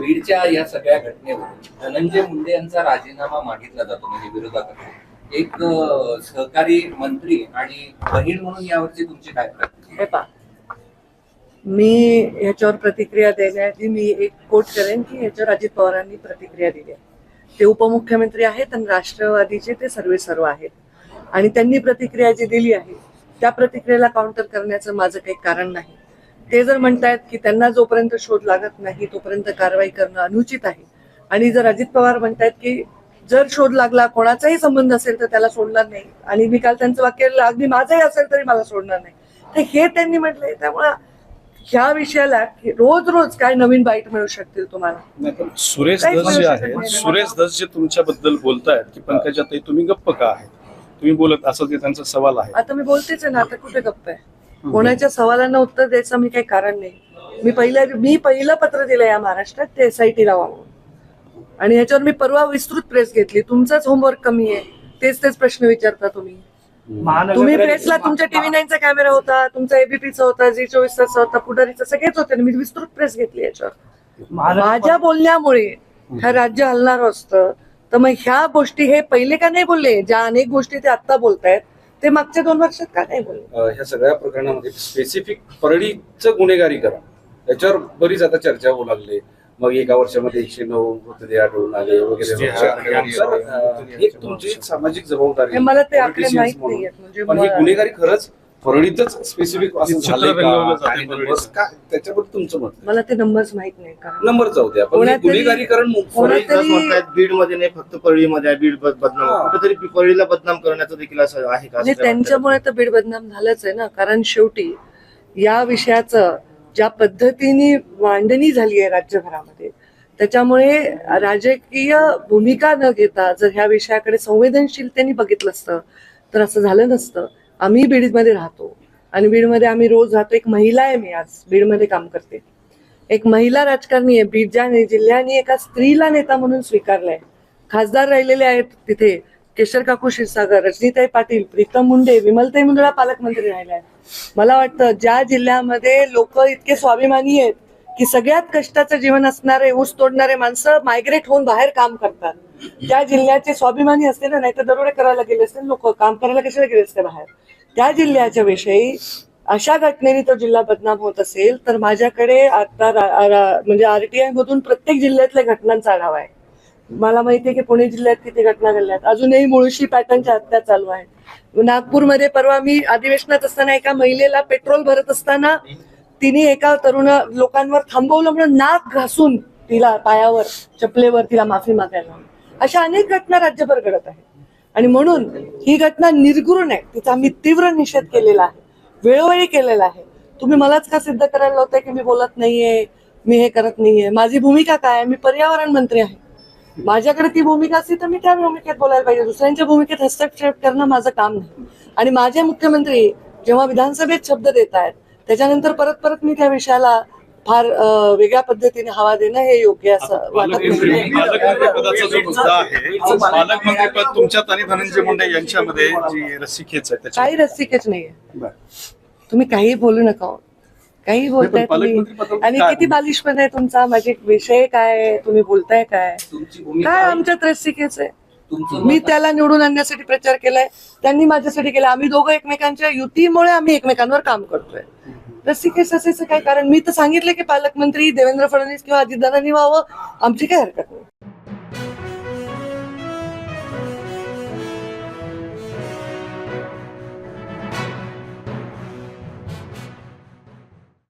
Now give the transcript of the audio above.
बीडच्या या सगळ्या घटनेवर धनंजय मुंडे यांचा राजीनामा मागितला जातो म्हणजे विरोधाकडे एक सहकारी मंत्री आणि बहीण म्हणून यावरची तुमची काय प्रतिक्रिया? हे मी ह्याच्यावर प्रतिक्रिया देण्याआधी मी एक कोट करेन की ह्याच्यावर अजित पवारांनी प्रतिक्रिया दिली आहे. ते उपमुख्यमंत्री आहेत आणि राष्ट्रवादीचे ते सर्वे सर्व आहेत. आणि त्यांनी प्रतिक्रिया जी दिली आहे त्या प्रतिक्रियेला काउंटर करण्याचं माझं काही कारण नाही. ते जर म्हणतायत की त्यांना जोपर्यंत शोध लागत नाही तोपर्यंत कारवाई करणं अनुचित आहे. आणि जर अजित पवार म्हणतायत की जर शोध लागला कोणाचाही संबंध असेल तर त्याला सोडणार नाही. आणि मी काल त्यांचं वाक्य अगदी माझंही असेल तरी मला सोडणार नाही. तर हे त्यांनी म्हटलंय त्यामुळं ह्या विषयाला रोज रोज काय नवीन बाईट मिळू शकतील तुम्हाला? सुरेश धस जे नाही. सुरेश धस जे तुमच्याबद्दल बोलतायत की पंकजाताई तुम्ही गप्प का आहे तुम्ही बोलत असं ते त्यांचा सवाल आहे. आता मी बोलतेच आहे ना आता कुठे गप्प आहे? कोणाच्या सवालांना उत्तर द्यायचं मी काही कारण नाही. मी पहिल्या मी पहिलं पत्र दिलं या महाराष्ट्रात ते एस आय टी लावा म्हणून आणि ह्याच्यावर मी परवा विस्तृत प्रेस घेतली. तुमचाच होमवर्क कमी आहे. तेच तेच प्रश्न विचारता तुम्ही. तुम्ही प्रेसला तुमच्या टीव्ही नाईनचा कॅमेरा होता तुमचा एबीपीचा होता झी चोवीस तासचा होता पुढारीचा सगळेच होते. मी विस्तृत प्रेस घेतली याच्यावर. माझ्या बोलण्यामुळे हे राज्य हलणार असतं. तर मग ह्या गोष्टी हे पहिले का नाही बोलले? ज्या अनेक गोष्टी ते आता बोलतायत. ते मागच्या दोन वर्षात का नाही बोलले? ह्या सगळ्या प्रकरणामध्ये स्पेसिफिक परळीचं गुन्हेगारीकरण याच्यावर बरीच आता चर्चा होऊ लागली. मग एका वर्षामध्ये एकशे नऊ मृतदेह आढळून आले वगैरे. ही तुमची एक सामाजिक जबाबदारी मला ते politicians माहीत. नाहीयेत. म्हणजे पण ही गुन्हेगारी खरंच परळीतच स्पेसिफिक असं चित्र झालंय रंगवलं का? जातंय आणि परळीचं. numbers? काय? त्याच्याबद्दल तुमचं मत? मला ते नंबर्स माहीत नाही का नंबर जाऊ द्या पण हे कोणातरी- गुन्हेगारीकरण मु- मध्ये नाही फक्त परळीमध्ये आहे बीड बद- हा. बदनाम कुठेतरी परळीला बदनाम करण्याचं देखील असं आहे का? म्हणजे असं त्यांच्यामुळे तर बीड बदनाम झालंच आहे ना कारण शेवटी या विषयाचं ज्या पद्धतीने मांडणी झाली आहे राज्यभरामध्ये त्याच्यामुळे राजकीय भूमिका न घेता जर ह्या विषयाकडे संवेदनशीलतेने बघितलं असतं तर असं झालं नसतं. आम्ही बीडमध्ये राहतो. आणि बीडमध्ये आम्ही रोज राहतो. एक महिला आहे मी आज बीडमध्ये काम करते. एक महिला राजकारणी आहे. बीड ज्या जिल्ह्याने एका स्त्रीला नेता म्हणून स्वीकारलाय. खासदार राहिलेले आहेत तिथे केशर काकू क्षीरसागर रजनीताई पाटील प्रीतम मुंडे विमलताई मुंदडा पालकमंत्री राहिल्या आहेत. मला वाटतं ज्या जिल्ह्यामध्ये लोक इतके स्वाभिमानी आहेत की सगळ्यात कष्टाचं जीवन असणारे ऊस तोडणारे माणसं मायग्रेट होऊन बाहेर काम करतात. त्या जिल्ह्याचे स्वाभिमानी असते ना? नाही तर दरोडे करायला गेले असते लोक? काम करायला कशाला गेले असते बाहेर? त्या जिल्ह्याच्या विषयी अशा घटनेने तो जिल्हा बदनाम होत असेल तर माझ्याकडे आता म्हणजे आरटीआय मधून प्रत्येक जिल्ह्यातल्या घटनांचा आढावा आहे. मला माहिती आहे की पुणे जिल्ह्यात किती घटना घडल्या अजूनही मुळशी पॅटर्नच्या हत्या चालू आहेत नागपूरमध्ये परवा मी अधिवेशनात असताना एका महिलेला पेट्रोल भरत असताना तिने एका तरुण लोकांवर थांबवलं म्हणून नाक घासून तिला पायावर चपलेवर तिला माफी मागायला अशा अनेक घटना राज्यभर घडत आहेत. आणि म्हणून ही घटना निर्गुण आहे. तिचा मी तीव्र निषेध केलेला आहे. वेळोवेळी केलेला आहे. तुम्ही मलाच का सिद्ध करायला होतं की मी बोलत नाहीये? मी हे करत नाहीये. माझी भूमिका काय आहे? मी पर्यावरण मंत्री आहे. माझ्याकडे ती भूमिका असती तर मी त्या भूमिकेत बोलायला पाहिजे. दुसऱ्यांच्या भूमिकेत हस्तक्षेप करणं माझं काम नाही. आणि माझे मुख्यमंत्री जेव्हा विधानसभेत शब्द देत आहेत त्याच्यानंतर परत परत मी त्या विषयाला फार वेगळ्या पद्धतीने हवा देणं हे योग्य असं वाटत पालकमंत्रीपद तुमच्यात आणि धनंजय मुंडे यांच्यामध्ये जी रस्सीखेच आहे त्याच्या काही रस्तिकेच नाहीये. तुम्ही काही बोलू नका हो. काही बोलताय तुम्ही आणि? किती बालिशपणा आहे तुमचा माझे विषय काय? तुम्ही बोलताय काय काय? आमच्यात रस्तिकेच आहे मी त्याला निवडून आणण्यासाठी प्रचार केलाय त्यांनी माझ्यासाठी केला आम्ही दोघं एकमेकांच्या युतीमुळे आम्ही एकमेकांवर काम करतोय रस्तिकेस असायचं काय कारण. मी तर सांगितलं की पालकमंत्री देवेंद्र फडणवीस किंवा अजितदादांनी व्हावं. आमची काय हरकत नाही.